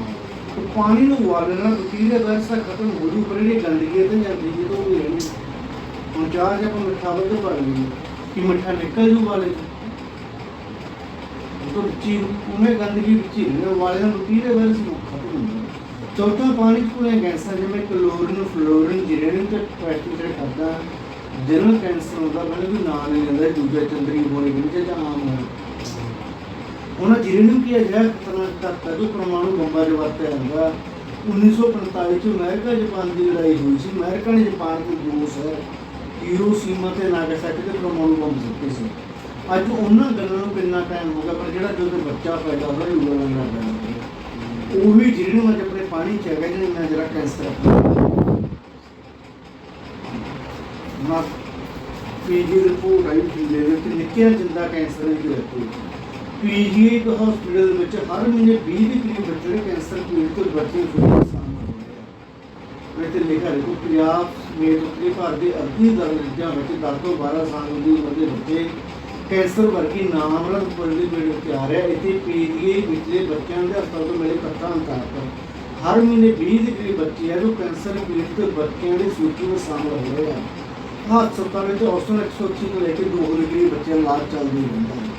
ਤੇ ਪਾਣੀ ਨੂੰ ਉਬਾਲਣ ਨਾਲ ਬੈਕਟੀਰੀਆ ਵਾਇਰਸ ਤਾਂ ਖਤਮ ਹੋ ਜੂ, ਪਰ ਜਿਹੜੀ ਗੰਦਗੀ ਹੈ ਤੇ ਜਾਂਦੀ ਜੇ ਤਾਂ ਵੀ ਰਹਿਣੀ ਹੁਣ ਚਾਹ ਜੇ ਆਪਾਂ ਮਿੱਠਾ ਵੱਧ ਪਾ ਲਈਏ, ਕਿ ਮਿੱਠਾ ਨਿਕਲ ਜੂ ਵਾਲੇ ਉਹ ਤੋਂ ਵਿੱਚੀ ਉਹਨੇ ਗੰਦਗੀ ਵਿੱਚ ਹੀ ਰਹਿੰਦੀ ਵਾਲੇ ਨਾਲ ਬੈਕਟੀਰੀਆ ਵਾਇਰਸ ਚੌਥਾ ਪਾਣੀ ਚ ਕੋਈ ਗੈਸਾਂ ਜਿਵੇਂ ਕਲੋਰੀਨ, ਫਲੋਰੀਨ ਜੀਰੇਨੀਅਮ ਤੇ ਪੈਸਟੀਸਾਈਡ ਖਾਦਾ ਜਿਹਨੂੰ ਕੈਂਸਰ ਹੁੰਦਾ ਮੈਨੂੰ ਵੀ ਨਾਂ ਨਹੀਂ ਲੈਂਦਾ, ਦੂਜਾ ਚੰਦਰੀ ਹੋਣੀ ਵੀ ਜਾਂ ਆਮ ਹੋਣੀ ਉਹਨਾਂ ਜੀਰੇਨੀਅਮ ਕੀ ਹੈ, ਜਿਹੜਾ ਖਤਰਨਾਕ ਤੱਤ ਹੈ, ਜੋ ਪਰਮਾਣੂ ਬੰਬਾਂ 'ਚ ਵਰਤਿਆ ਜਾਂਦਾ। 1945 ਚ ਅਮਰੀਕਾ ਜਾਪਾਨ ਦੀ ਲੜਾਈ ਹੋਈ ਸੀ। ਅਮਰੀਕਾ ਨੇ ਜਾਪਾਨ ਦੇ ਦੋ ਸ਼ਹਿਰ ਹੀਰੋਸ਼ੀਮਾ ਤੇ ਨਾਗਾਸਾਕੀ ਤੇ ਪਰਮਾਣੂ ਬੰਬ ਸੁੱਟੇ ਸੀ। ਅੱਜ ਉਹਨਾਂ ਗੱਲਾਂ ਨੂੰ ਕਿੰਨਾ ਟਾਈਮ ਹੋ ਗਿਆ, ਪਰ ਜਿਹੜਾ ਜਦੋਂ ਬੱਚਾ ਪੈਦਾ ਹੋਇਆ ਉਹ ਗੱਲਾਂ ਨਾ ਪੈਦਾ ਉਹ ਵੀ ਜਿਹੜੇ ਅੱਜ ਆਪਣੇ ਪਾਣੀ ਚ ਹੈਗਾ, ਜਿਹਨੇ ਮੈਂ ਜਿਹੜਾ ਕੈਂਸਰ ਆਪਣਾ ਪੀਜੀ ਰਿਪੋਰਟ ਆਈ ਸੀ ਦੇ ਵਿੱਚ ਲਿਖਿਆ ਜਿੰਦਾ ਕੈਂਸਰ ਦੀ ਰਿਪੋਰਟ ਪੀਜੀ ਇੱਕ ਹਸਪੀਟਲ ਵਿੱਚ ਹਰ ਮਹੀਨੇ 20 ਦੇ ਕਰੀਬ ਬੱਚੇ ਕੈਂਸਰ ਪੀੜਤ ਬੱਚੇ ਸੁਣਨ ਸਾਹਮਣੇ ਲਿਖਿਆ ਦੇਖੋ ਪੰਜਾਬ ਸਮੇਤ ਉੱਤਰੀ ਭਾਰਤ ਦੇ ਅੱਧੀ ਦਰਜਾ ਵਿੱਚ 10 ਤੋਂ 12 ਸਾਲ ਦੀ ਉਮਰ ਦੇ ਬੱਚੇ ਕੈਂਸਰ ਵਰਗੀ ਨਾਮਰਦ ਪੁਰਲੀ ਪੀੜ ਵਿੱਚ ਆ ਇੱਥੇ ਪੀਜੀਏ ਵਿਚਲੇ ਬੱਚਿਆਂ ਦੇ ਹਸਪਤਾਲ ਤੋਂ ਮਿਲੇ ਪੱਤਾ ਅਨੁਸਾਰ ਪਰ ਹਰ ਮਹੀਨੇ 20 ਦੇ ਕਰੀਬ ਬੱਚੇ ਆ ਜੋ ਕੈਂਸਰ ਪੀੜਤ ਬੱਚਿਆਂ ਦੀ ਸੂਚੀ ਵਿੱਚ ਸ਼ਾਮਲ ਹੋ ਰਹੇ ਆ ਹਸਪਤਾਲ ਵਿੱਚ ਔਸਤਨ 180 ਤੋਂ ਲੈ ਕੇ 200 ਦੇ ਕਰੀਬ ਬੱਚਿਆਂ ਦਾ ਇਲਾਜ ਚੱਲਦਾ ਰਹਿੰਦਾ ਹੈ।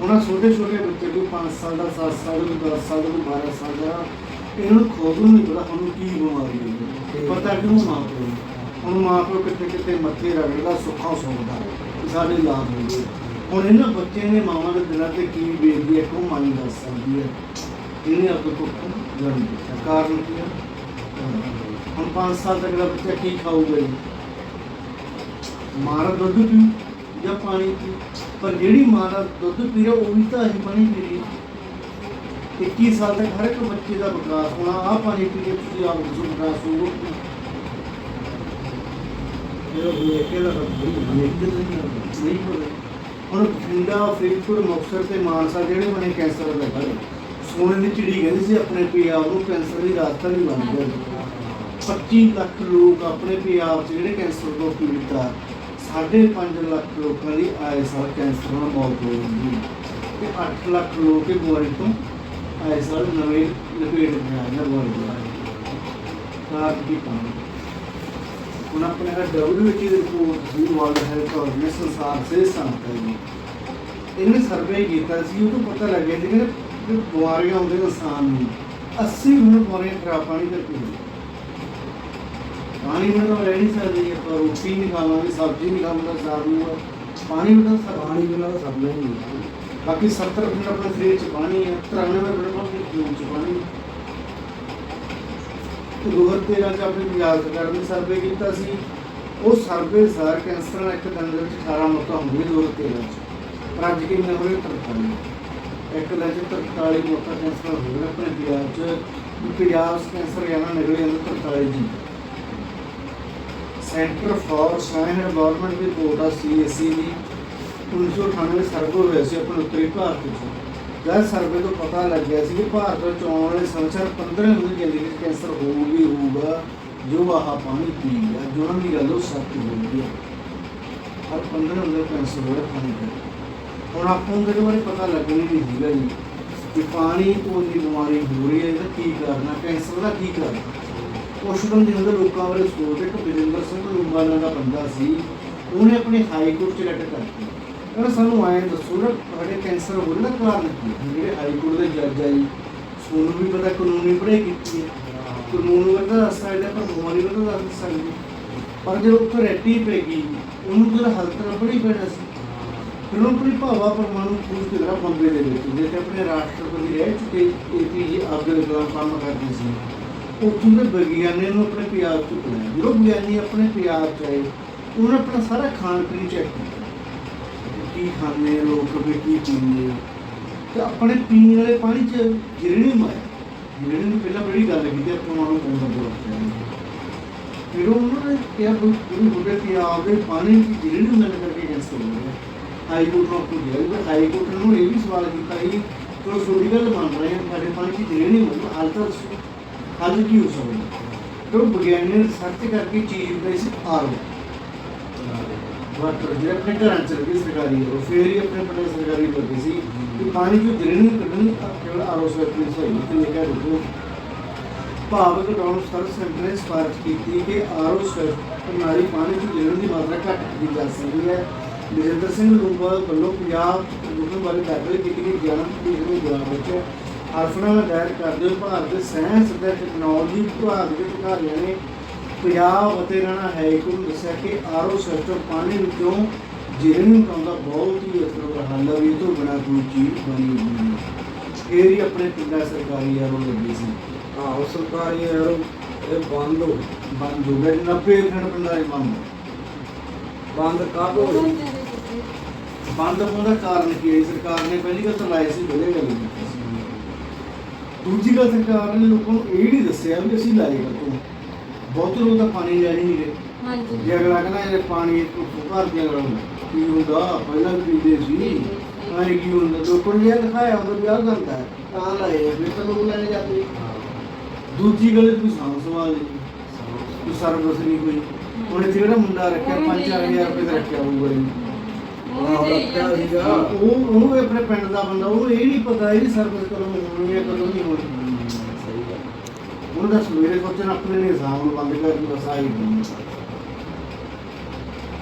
ਉਹਨਾਂ ਛੋਟੇ ਛੋਟੇ ਬੱਚੇ ਕੋਈ 5 ਸਾਲ ਦਾ 7 ਸਾਲ ਦਾ ਕੋਈ 10 ਸਾਲ ਦਾ ਕੋਈ 12 ਸਾਲ ਦਾ, ਇਹਨਾਂ ਨੂੰ ਖੁਦ ਨੂੰ ਨਹੀਂ ਪਤਾ ਉਹਨੂੰ ਕੀ ਬਿਮਾਰੀ ਹੈ। ਪਤਾ ਕਿਉਂ ਮਾਂ ਪਿਓ ਨੂੰ? ਹੁਣ ਮਾਂ ਪਿਓ ਕਿਤੇ ਕਿਤੇ ਮੱਥੇ ਰਗੜਦਾ, ਸੁੱਖਾ ਸੌਂਦਾ ਕਿ ਸਾਡੇ ਲਾਭ ਹੁੰਦੇ ਗਏ ਹੁਣ ਇਹਨਾਂ ਬੱਚੇ ਨੇ ਮਾਵਾਂ ਦੇ ਦਿਲਾਂ ਤੇ ਕੀ ਬੀਤਦੀ ਹੈ ਕਿਉਂ ਮਾਂ ਨਹੀਂ ਦੱਸ ਸਕਦੀ ਹੈ। ਇਹਨੇ ਆਪਣੇ ਕੋਲ ਜਨਮ ਦਿੱਤਾ ਕਾਰਨ ਕੀ ਹੈ? ਹੁਣ 5 ਸਾਲ ਤੱਕ ਦਾ ਬੱਚਾ ਕੀ ਖਾਊਗਾ ਜੀ? ਮਾਂ ਦਾ ਦੁੱਧ ਪੀਊ ਜਾਂ ਪਾਣੀ ਪੀਊ ਪਰ ਜਿਹੜੀ ਮਾਂ ਦਾ ਦੁੱਧ ਪੀ ਰਿਹਾ ਉਹ ਵੀ ਤਾਂ ਅਸੀਂ ਪਾਣੀ ਪੀ ਰਹੀ ਹੈ 21 ਸਾਲ ਤੱਕ ਹਰ ਇੱਕ ਬੱਚੇ ਦਾ ਵਿਕਾਸ ਹੋਣਾ ਆ ਪਾਣੀ ਪੀ ਕੇ ਤੁਸੀਂ ਆਪ ਨੂੰ ਵਿਕਾਸ ਹੋਊਗਾ। ਜਿਹੜਾ ਵੇਖੇ ਦਾ ਨਹੀਂ ਹੋਵੇ ਹੁਣ ਬਠਿੰਡਾ ਫਰੀਦਕੋਟ ਮੁਕਤਸਰ ਤੇ ਮਾਨਸਾ ਜਿਹੜੇ ਬਣੇ ਕੈਂਸਰ ਦਾ ਘਰ ਸੋਨੇ ਦੀ ਚਿੜੀ ਕਹਿੰਦੀ ਸੀ ਆਪਣੇ ਪੰਜਾਬ ਨੂੰ ਕੈਂਸਰ ਦੀ ਰਾਜਧਾਨੀ ਬਣ ਗਿਆ। 25 ਲੱਖ ਲੋਕ ਆਪਣੇ ਪੰਜਾਬ 'ਚ ਜਿਹੜੇ ਕੈਂਸਰ ਤੋਂ ਪੀੜਤ ਆ, ਸਾਢੇ ਪੰਜ ਲੱਖ ਲੋਕਾਂ ਦੀ ਆਏ ਸਾਲ ਕੈਂਸਰ ਨਾਲ ਮੌਤ ਹੋ ਜਾਂਦੀ ਹੈ। ਤੇ 8 ਲੱਖ ਲੋਕ ਇਹ ਬਿਮਾਰੀ ਤੋਂ ਆਏ ਸਾਲ ਨਵੇਂ ਲਪੇਟ ਵਿੱਚ ਆ ਜਾਂਦੇ ਬਿਮਾਰੀ ਕਾਰਨ ਕੀ ਪਾਣੀ ਹੁਣ ਆਪਣੇ ਰਿਪੋਰਟ ਸੀ ਵਰਲਡ ਹੈਲਥ ਆਰਗੇਨਾਈਜੇਸ਼ਨ ਸੰਸਾਰ ਸੰਸਥਾ ਜੀ ਇਹਨੇ ਸਰਵੇ ਕੀਤਾ ਸੀ, ਉਹ ਤੋਂ ਪਤਾ ਲੱਗਿਆ ਸੀ ਕਿ ਬਿਮਾਰੀਆਂ ਆਉਂਦੀਆਂ ਇਨਸਾਨ ਨੂੰ 80 ਮਿੰਟ ਬਿਮਾਰੀਆਂ ਖਰਾਬ ਪਾਣੀ ਕਰਕੇ ਹੁੰਦੀਆਂ ਪਾਣੀ ਬਿਨਾਂ ਰਹਿ ਨਹੀਂ ਸਕਦੇ ਆਪਾਂ ਰੋਟੀ ਨਹੀਂ ਖਾਵਾਂਗੇ, ਸਬਜ਼ੀ ਨਹੀਂ ਖਾਵਾਂਗੇ, ਸਾਗ ਨੂੰ ਪਾਣੀ ਬਿਨਾਂ ਪਾਣੀ ਬਿਨਾਂ ਸਭ ਨਹੀਂ। ਬਾਕੀ 70% ਆਪਣੇ ਸਰੀਰ 'ਚ ਪਾਣੀ ਹੈ 93% ਆਪਣੇ ਖੂਨ 'ਚ ਪਾਣੀ ਹੈ। ਤੇ 2013 ਚ ਆਪਣੀ ਪੰਜਾਬ ਸਰਕਾਰ ਨੇ ਸਰਵੇ ਕੀਤਾ ਸੀ। ਉਹ ਸਰਵੇ ਸਾਰ ਕੈਂਸਰ ਨਾਲ ਇੱਕ ਦਿਨ ਦੇ ਵਿੱਚ 18 ਮੌਤਾਂ ਹੁੰਦੀਆਂ 2013 ਚ। ਪਰ ਅੱਜ ਕਿੰਨੇ ਹੋ ਹੋਏ 43 ਇੱਕ ਦਿਨ ਚ 43 ਮੌਤਾਂ ਕੈਂਸਰ ਹੋ ਗਈਆਂ ਆਪਣੇ ਪੰਜਾਬ ਚ। ਪੰਜਾਬ ਚ ਕੈਂਸਰ ਜਾਣਾ ਨਿਕਲੇ ਜਾਂਦੇ 43 ਜੀ। ਸੈਂਟਰ ਫਾਰ ਸਾਇੰਸ ਐਂਡ ਦੀ ਰਿਪੋਰਟ ਆ ਸੀਐਸਸੀ ਦੀ। 1998 ਸਰਵੇ ਹੋਇਆ ਸੀ ਆਪਣੇ ਉੱਤਰੀ ਭਾਰਤ ਵਿੱਚ ਜਦ ਸਰਵੇ ਤੋਂ ਪਤਾ ਲੱਗਿਆ ਸੀ ਕਿ ਭਾਰਤ ਵਿੱਚ ਆਉਣ ਵਾਲੇ ਸਮੇਂ 15 ਨੂੰ ਜ਼ਿੰਦਗੀ ਵਿੱਚ ਕੈਂਸਰ ਹੋਊਗਾ ਹੀ ਹੋਊਗਾ, ਜੋ ਆਹ ਪਾਣੀ ਪੀਗਾ ਜੋ ਉਹਨਾਂ ਦੀ ਗੱਲ ਉਹ ਸੱਚ ਹੋਊਗੀ। ਹਰ 15 ਨੂੰ ਕੈਂਸਰ ਹੋਇਆ ਪਾਣੀ ਕਰਕੇ ਹੁਣ ਆਪਾਂ ਨੂੰ ਇਹਦੇ ਬਾਰੇ ਪਤਾ ਲੱਗਣੀ ਨਹੀਂ ਸੀਗਾ ਜੀ ਕਿ ਪਾਣੀ ਤੋਂ ਦੀ ਬਿਮਾਰੀ ਹੋ ਰਹੀ ਹੈ, ਇਹਦਾ ਕੀ ਕਰਨਾ ਕੈਂਸਰ ਦਾ ਕੀ ਕਾਰਨ ਹੈ ਦੇ ਅੰਦਰ ਲੋਕਾਂ ਬਾਰੇ ਸੋਚਦੇ ਕਿ ਬਜਿੰਦਰ ਸਿੰਘ ਲੂੰਬਾ ਦਾ ਬੰਦਾ ਸੀ, ਉਹਨੇ ਆਪਣੀ ਹਾਈ ਕੋਰਟ ਚ ਲੈਟਰ ਕਰਤੀ। ਕਹਿੰਦਾ ਸਾਨੂੰ ਆਏ ਦੱਸੋ ਨਾ ਸਾਡੇ ਕੈਂਸਰ ਹੋ ਰਿਹਾ ਦਾ ਕਾਰਨ ਕੀ ਹੈ? ਜਿਹੜੇ ਹਾਈ ਕੋਰਟ ਦੇ ਜੱਜ ਆਈ ਸੋਨੂੰ ਵੀ ਪਤਾ, ਕਾਨੂੰਨੀ ਪੜ੍ਹਾਈ ਕੀਤੀ ਹੈ ਕਾਨੂੰਨ ਵਰਗਾ ਦੱਸ ਸਕਦੇ ਪਰ ਬਿਮਾਰੀ ਵਰਗਾ ਦੱਸ ਸਕਦੇ ਪਰ ਜਦੋਂ ਉੱਥੇ ਰੈਟੀ ਪੈ ਗਈ, ਉਹਨੂੰ ਜਿਹੜਾ ਹਲਕ ਲੱਭਣੀ ਪੈਣਾ ਸੀ। ਫਿਰ ਉਹ ਆਪਣੀ ਭਾਵਾ ਪਰਮਾਣੂ ਖੂਜ ਦੇ ਤਰ੍ਹਾਂ ਬੰਬੇ ਦੇ ਵਿੱਚ ਜਿੱਥੇ ਆਪਣੇ ਰਾਸ਼ਟਰਪਤੀ ਰਹਿ ਚੁੱਕੇ ਏਪੀਜੇ ਅਬਦੁਲ ਕਲਾਮ ਕੰਮ ਕਰਦੇ ਸੀ। ਉੱਥੋਂ ਦੇ ਵਿਗਿਆਨੀ ਨੂੰ ਆਪਣੇ ਪਿਆਰ ਚ ਬਣਾਇਆ ਜਦੋਂ ਵਿਗਿਆਨੀ ਆਪਣੇ ਪਿਆਰ ਚ ਆਏ, ਉਹਨਾਂ ਆਪਣਾ ਸਾਰਾ ਖਾਣ ਪੀਣ ਚੈੱਕ ਕੀਤਾ। ਕੀ ਖਾਂਦੇ ਆ ਲੋਕ ਵੀ ਕੀ ਪੀਂਦੇ ਆ? ਤੇ ਆਪਣੇ ਪੀਣ ਵਾਲੇ ਪਾਣੀ ਚ ਜੀਰਣੀਅਮ ਆਇਆ ਜੀਰਣੀਅਮ ਨੂੰ ਪਹਿਲਾਂ ਬੜੀ ਗੱਲ ਕੀਤੀ ਆਪਾਂ ਨੂੰ ਕੋਣ ਬੋਲਦਾ ਫਿਰ ਉਹਨਾਂ ਨੇ ਕਿਹਾ, ਵੀ ਗੁਰੂ ਬੁੱਢੇ ਕੀ ਆਪਦੇ ਪਾਣੀ ਦੀ ਜੀਰਣੀਅਮ ਮਿਲ ਕਰਕੇ ਕੈਂਸਰ ਹੋ ਗਿਆ ਹਾਈ ਕੋਰਟ ਨੂੰ ਆਪਣੀ ਗਿਆ ਹਾਈ ਕੋਰਟ ਨੂੰ ਇਹ ਵੀ ਸਵਾਲ ਕੀਤਾ ਕਿ ਚਲੋ ਛੋਟੀ ਗੱਲ ਮੰਨ ਰਹੇ ਹਾਂ, ਸਾਡੇ ਪਾਣੀ ਦੀ ਜੀਰਣੀਅਮ ਹੋਊ ਹਾਲ ਤਾਂ ਦੱਸੋ। ਹੱਲ ਕੀ ਹੋ ਸਕਦਾ? ਫਿਰ ਵਿਗਿਆਨੀ ਨੇ ਸਰਚ ਕਰਕੇ ਚੀਜ਼ ਬਣਾਈ ਸੀ ਆਰਓ ਵਾਟਰ ਜਿਹੜੇ ਆਪਣੇ ਘਰਾਂ ਚ ਲੱਗੇ ਸਰਕਾਰੀ, ਉਹ ਫੇਰ ਹੀ ਆਪਣੇ ਆਪਣੇ ਸਰਕਾਰੀ ਲੱਗੇ ਸੀ ਕਿ ਪਾਣੀ ਜੋ ਜੀਰਣੀ ਕੱਢਣੀ ਕੇਵਲ ਆਰਓ ਸਰਵਿਸ ਹੋਈ ਤੇ ਇਹ ਕਹਿ ਰੁਕੋ ਭਾਵ ਘਟਾਉਣ ਸਰ ਸੈਂਟਰ ਨੇ ਸਿਫਾਰਿਸ਼ ਕੀਤੀ ਕਿ ਆਰਓ ਪ੍ਰਣਾਲੀ ਪਾਣੀ ਦੀ ਜੀਰਣੀ ਦੀ ਮਾਤਰਾ ਘੱਟ ਕੀਤੀ ਜਾ ਸਕਦੀ ਹੈ। ਵਿਜੇਂਦਰ ਸਿੰਘ ਲੂੰਬਾ ਵੱਲੋਂ ਪੰਜਾਬ ਪ੍ਰਦੂਸ਼ਣ ਬਾਰੇ ਦਾਖਲ ਕੀਤੀ ਗਈ ਗਿਆਨ ਦੀ ਜਵਾਬ ਵਿੱਚ ਹਰਫਨਾ ਦਾ ਦਾਇਰ ਕਰਦੇ ਹੋਏ ਭਾਰਤ ਦੇ ਸਾਇੰਸ ਅਤੇ ਟੈਕਨੋਲੋਜੀ ਵਿਭਾਗ ਦੇ ਅਧਿਕਾਰੀਆਂ ਨੇ ਪੰਜਾਬ ਅਤੇ ਰਾਣਾ ਹਾਈਕੋਰਟ ਨੂੰ ਦੱਸਿਆ ਕਿ ਆਰਓ ਸਿਸਟਮ ਪਾਣੀ ਵਿੱਚੋਂ ਜੀਰਣੀ ਪਾਉਂਦਾ ਬਹੁਤ ਹੀ ਅਸਰ ਹੱਲ ਹੈ ਵੀ ਤੋਂ ਬਿਨਾਂ ਕੋਈ ਚੀਜ਼ ਬਣੀ ਨਹੀਂ ਹੈ। ਇਹ ਹੀ ਆਪਣੇ ਪਿੰਡਾਂ ਸਰਕਾਰੀ ਆਰਓ ਲੱਗੀ ਸੀ ਆਹੋ ਸਰਕਾਰੀ ਯਾਰ ਇਹ ਬੰਦ ਹੋ। ਬੰਦ ਹੋ ਗਏ 90% ਪਿੰਡਾਂ ਦੇ ਬੰਦ ਬੰਦ ਕਾਹ ਹੋ ਗਈ? ਬੰਦ ਹੋਣ ਦਾ ਕਾਰਨ ਕੀ ਹੈ ਸਰਕਾਰ ਨੇ ਪਹਿਲੀ ਗੱਲ ਤਾਂ ਲਾਏ ਸੀ ਬੜੇ ਗੱਲ ਦੂਜੀ ਗੱਲ ਸਰਕਾਰ ਨੇ ਲੋਕਾਂ ਨੂੰ ਇਹ ਨਹੀਂ ਦੱਸਿਆ ਵੀ ਅਸੀਂ ਲਾਏ ਕਦੋਂ ਬਹੁਤ ਲੋਕ ਤਾਂ ਪਾਣੀ ਲੈ ਨਹੀਂ ਰਹੇ ਹਾਂਜੀ। ਜੇ ਅਗਲਾ ਕਹਿੰਦਾ ਇਹ ਪਾਣੀ ਭਰ ਕੇ ਅਗਲਾ ਕੀ ਹੁੰਦਾ? ਪਹਿਲਾਂ ਵੀ ਪੀਂਦੇ ਸੀ। ਆਏ ਕੀ ਹੁੰਦਾ? ਲੋਕਾਂ ਨੂੰ ਇਹ ਦਿਖਾਇਆ ਹੁੰਦਾ ਵੀ ਆਹ ਕਰਦਾ ਹੈ ਤਾਂ ਲਾਏ ਫਿਰ ਤਾਂ ਲੋਕ ਲੈਣੇ ਜਾਂਦੇ। ਦੂਜੀ ਗੱਲ ਕੋਈ ਸਾਂਭ ਸਵਾਲ ਨਹੀਂ। ਕੋਈ ਸਰਵਿਸ ਨਹੀਂ ਕੋਈ। ਹੁਣ ਇੱਥੇ ਜਿਹੜਾ ਮੁੰਡਾ ਰੱਖਿਆ? 5-4000 ਰੁਪਏ ਦਾ ਰੱਖਿਆ ਹੋਊਗਾ ਜੀ ਉਹ ਉਹਨੂੰ ਵੀ ਆਪਣੇ ਪਿੰਡ ਦਾ ਬੰਦਾ ਉਹਨੂੰ ਇਹ ਨਹੀਂ ਪਤਾ ਇਹਦੀ ਸਰਵਿਸ ਕਦੋਂ ਹੋਣੀ ਹੈ ਕਦੋਂ ਨਹੀਂ ਹੋਣੀ। ਉਹਨਾਂ ਤਾਂ ਸਵੇਰੇ ਸੋਚਣ ਆਪਣੇ ਨਿਜ਼ਾਮ ਨੂੰ ਬੰਦ ਕਰ ਬਸ ਆਹੀ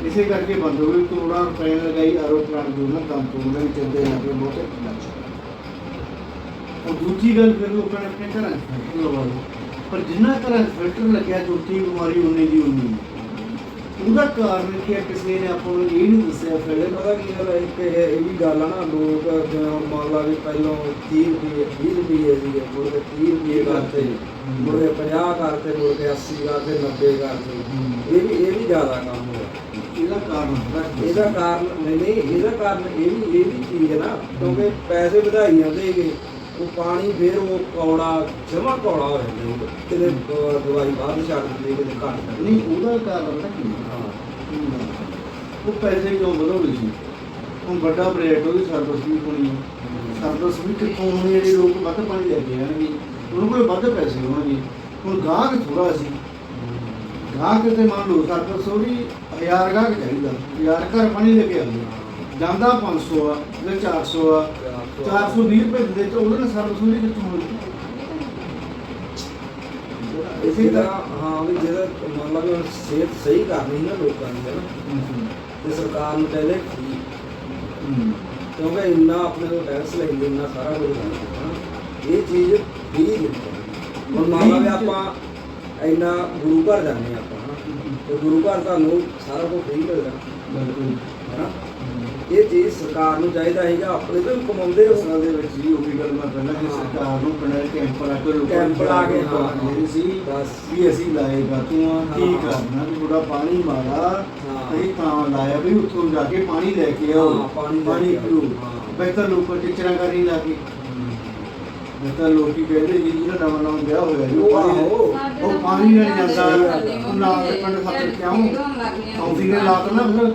ਇਸੇ ਕਰਕੇ ਬੰਦ ਹੋ ਗਈ ਕਰੋੜਾਂ ਰੁਪਏ ਲਗਾਈ, ਆਰੋ ਪਲਾਂਟ ਜੋ ਨਾ, ਕੰਮ ਤੋਂ ਉਹਨਾਂ ਵਿੱਚ ਚੱਲਦੇ ਆ ਕੇ ਬਹੁਤੇ। ਉਹ ਦੂਜੀ ਗੱਲ ਫਿਰ ਲੋਕਾਂ ਨੇ ਆਪਣੇ ਘਰਾਂ 'ਚ ਫਿਲਟਰ ਲਵਾ ਲਏ ਪਰ ਜਿੰਨਾ ਘਰਾਂ 'ਚ ਫਿਲਟਰ ਲੱਗਿਆ ਜੋਤੀ ਬਿਮਾਰੀ, ਉਨੀ ਦੀ ਉਨੀ। ਹੈ। ਉਹਦਾ ਕਾਰਨ ਕੀ ਹੈ ਕਿਸੇ ਨੇ ਆਪਾਂ ਨੂੰ ਇਹ ਨਹੀਂ ਦੱਸਿਆ ਫਿਰ ਪਤਾ ਕੀ ਹੈ ਇੱਕ ਇਹ ਇਹ ਵੀ ਗੱਲ ਆ ਨਾ ਲੋਕ ਜਿਵੇਂ ਹੁਣ ਮੰਨ ਲਾ ਵੀ ਪਹਿਲਾਂ 30 ਰੁਪਏ 20 ਰੁਪਏ ਸੀਗੇ ਮੁੜ ਕੇ 30 ਰੁਪਏ ਕਰਤੇ ਮੁੜ ਕੇ 50 ਕਰਤੇ ਮੁੜ ਕੇ 80 ਕਰਤੇ 90 ਕਰਤੇ ਇਹ ਵੀ ਇਹ ਵੀ ਜ਼ਿਆਦਾ ਕੰਮ ਹੋਇਆ ਇਹਦਾ ਕਾਰਨ? ਇਹਦਾ ਕਾਰਨ ਨਹੀਂ ਨਹੀਂ ਇਹਦਾ ਕਾਰਨ ਇਹ ਵੀ ਇਹ ਵੀ ਚੀਜ਼ ਹੈ ਨਾ ਕਿਉਂਕਿ ਪੈਸੇ ਵਧਾਈ ਜਾਂਦੇ ਹੈਗੇ ਉਹ ਪਾਣੀ ਫਿਰ ਉਹ ਕੌੜਾ ਜਮਾ ਕੌੜਾ ਹੋ ਜਾਂਦਾ ਕਿਤੇ ਦਵਾਈ ਬਾਅਦ ਛੱਡ ਦਿੰਦੇ ਕਿਤੇ ਘੱਟ ਨਹੀਂ ਉਹਦਾ ਕਾਰਨ ਪਤਾ ਕੀ ਉਹ ਪੈਸੇ ਕਿਉਂ ਵਧਾਉਂਦੇ ਸੀ ਹੁਣ ਵੱਡਾ ਪ੍ਰੋਜੈਕਟ ਉਹਦੀ ਸਰਵਿਸ ਵੀ ਹੋਣੀ ਹੈ ਸਰਵਿਸ ਵੀ ਕਿੱਥੋਂ ਹੋਣੀ ਹੈ ਜਿਹੜੇ ਲੋਕ ਵੱਧ ਪਾਣੀ ਲੈ ਕੇ ਆਣਗੇ ਉਹਨਾਂ ਕੋਲ ਵੱਧ ਪੈਸੇ ਹੋਣਗੇ। ਹੁਣ ਗਾਹਕ ਥੋੜਾ ਸੀ। ਗਾਹਕ ਤੇ ਮੰਨ ਲਓ ਸਰਵਿਸ ਉਹਦੀ 1000 ਗਾਹਕ ਚਾਹੀਦਾ। 1000 ਘਰ ਪਾਣੀ ਲੈ ਕੇ ਆਉਂਦੇ ਜਾਂਦਾ 500 ਆ ਜਾਂ 400 ਆ। 420 ਰੁਪਏ ਦੇ ਤੇ ਉਹਨਾਂ ਨੇ ਸਰਵਿਸ ਉਹਦੀ ਕਿੱਥੋਂ ਹੋਣੀ? ਇਸੇ ਤਰ੍ਹਾਂ ਹਾਂ ਵੀ ਜਿਹੜਾ ਮੰਨ ਲਾ ਵੀ ਸਿਹਤ ਸਹੀ ਕਰਨੀ ਨਾ ਲੋਕਾਂ ਦੀ ਹੈ ਨਾ। ਤੇ ਸਰਕਾਰ ਨੂੰ ਚਾਹੀਦਾ ਕਿ ਹੂੰ ਕਿਉਂਕਿ ਇੰਨਾ ਆਪਣੇ ਤੋਂ ਟੈਕਸ ਲੈਂਦੇ ਇੰਨਾ ਸਾਰਾ ਕੁਝ ਕਰਦੇ ਹਨ। ਇਹ ਚੀਜ਼ ਫ੍ਰੀ ਦਿੱਤੀ ਹੁਣ ਮੰਨ ਲਾ ਵੀ ਆਪਾਂ ਇੰਨਾ ਗੁਰੂ ਘਰ ਜਾਂਦੇ ਆਪਾਂ ਹਨਾ। ਤੇ ਗੁਰੂ ਘਰ ਤੁਹਾਨੂੰ ਸਾਰਾ ਕੁਝ ਫ੍ਰੀ ਮਿਲਦਾ। ਬਿਲਕੁਲ। ਹਨਾ। ਇਹ ਚੀਜ਼ ਸਰਕਾਰ ਨੂੰ ਚਾਹੀਦਾ ਹੈਗਾ ਆਪਣੇ ਤੋਂ ਕਮਾਉਂਦੇ ਹੋ ਅਸਲ ਦੇ ਵਿੱਚ ਜੀ ਉਹੀ ਗੱਲ ਮੈਂ ਪਹਿਲਾਂ ਕਿ। ਸਰਕਾਰ ਨੂੰ ਪਿੰਡਾਂ ਕੈਂਪ ਲਾ ਕੇ ਲੋਕਾਂ ਕੈਂਪ ਲਾ ਕੇ, ਹਾਂ ਸੀ ਬਸ। ਵੀ ਅਸੀਂ ਲਾਏਗਾ ਤੂੰ ਆ ਕੀ। ਕਰਨਾ ਵੀ ਥੋੜਾ ਪਾਣੀ ਮਾਰਾ। ਅਸੀਂ ਤਾਂ ਲਾਇਆ ਵੀ ਉੱਥੋਂ ਜਾ ਕੇ ਪਾਣੀ ਲੈ ਕੇ ਆਓ ਪਾਣੀ ਪਾਣੀ। ਪੀਓ। ਬਿਹਤਰ ਲੋਕਾਂ ਟੀਚਰਾਂ ਕਰੀ ਲਾ ਕੇ ਬਿਹਤਰ ਲੋਕੀ ਕਹਿੰਦੇ ਜੀ ਜਿਹੜਾ ਨਵਾਂ ਨਵਾਂ ਵਿਆਹ ਹੋਇਆ ਜੀ ਉਹ ਪਾਣੀ ਆਹੋ। ਉਹ ਪਾਣੀ ਲੈਣ ਜਾਂਦਾ ਉਹ ਨਾਲ ਦੇ ਪਿੰਡ ਖਾਤਰ ਕਿਉਂ ਆਉਂਦੀ ਨੇ ਲਾਤ ਨਾ ਫਿਰ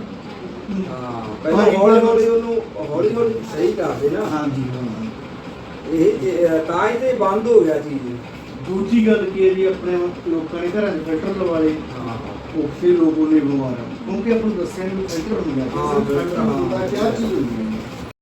ਪਹਿਲਾਂ ਹੌਲੀ ਹੌਲੀ ਉਹਨੂੰ ਹੌਲੀ ਹੌਲੀ ਸਹੀ ਕਰਦੇ ਨਾ। ਹਾਂਜੀ ਹਾਂ ਇਹ ਤਾਂ ਹੀ ਤੇ ਬੰਦ ਹੋ ਗਿਆ ਚੀਜ਼। ਦੂਜੀ ਗੱਲ ਕੀ ਹੈ ਜੀ ਆਪਣੇ ਲੋਕਾਂ ਨੇ ਘਰਾਂ 'ਚ ਫਿਲਟਰ ਲਵਾ ਲਏ। ਹਾਂ। ਉੱਥੇ ਲੋਕੋ ਨੇ ਬਿਮਾਰ ਆ। ਕਿਉਂਕਿ ਆਪਾਂ ਨੂੰ ਦੱਸਿਆ ਨਹੀਂ ਫਿਲਟਰ ਹੁੰਦਾ ਹਾਂ, filter, ਹੁੰਦਾ ਹਾਂ। ਕਿਆ ਚੀਜ਼ ਹੁੰਦੀ ਹੈ